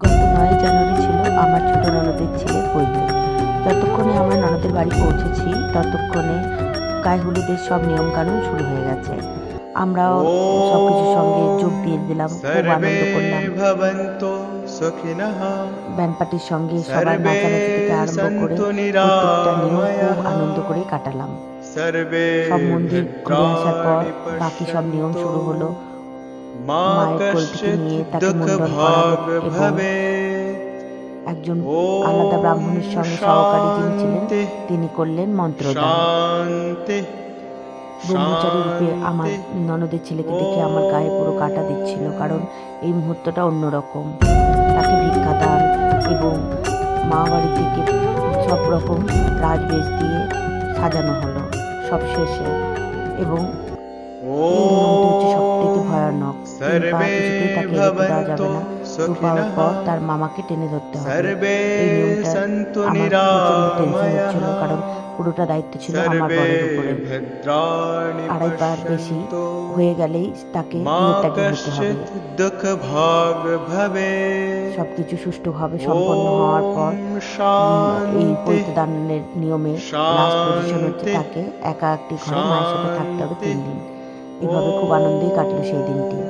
গত নয় জানুয়ারি ছিল আমার ছোট ননদের ছেলের বৈধ যতক্ষণে আমার ননদের বাড়ি পৌঁছেছি ততক্ষণে গায়ে হলুদের সব নিয়মকানুন শুরু হয়ে গেছে। আমরাও সব কিছুর সঙ্গে যোগ দিয়ে দিলাম খুব আনন্দ করলাম। ব্যান্ড পার্টির সঙ্গে সবার নাচানাচি থেকে আরম্ভ করে প্রত্যেকটা নিয়ম খুব আনন্দ করে কাটালাম। সব মন্দির ঘুরে আসার পর বাকি সব নিয়ম শুরু হলো। মায়ের কোল থেকে নিয়ে তাকে মুন্ডন ভাগ এবং একজন আলাদা ব্রাহ্মণের সঙ্গে সহকারী যিনি ছিলেন তিনি করলেন মন্ত্রদান। ব্রহ্মচারী রূপে আমার ননদের ছেলেকে দেখে আমার গায়ে পুরো কাটা দিচ্ছিল কারণ এই মুহূর্তটা অন্যরকম। তাকে ভিক্ষাদান এবং মা বাড়ি থেকে সব রকম রাজবেশ দিয়ে সাজানো হলো সব শেষে। এবং এই হচ্ছে সব নখ। তিন পা তার মামাকে টেনে ধরতে হবে। কারণ পুরোটা দায়িত্ব ছিল আমার বরের উপরে। আড়াই বেশি হয়ে গেলেই তাকে বিয়েটাকে নিতে ভাবে। সবকিছু সুষ্ঠুভাবে সম্পন্ন হওয়ার পর এই নিয়মে লাস্ট পজিশন হচ্ছে তাকে একা একটি ঘরে মায়ের সাথে থাকতে হবে তিন দিন। এভাবে খুব আনন্দেই কাটলো সেই দিনটি।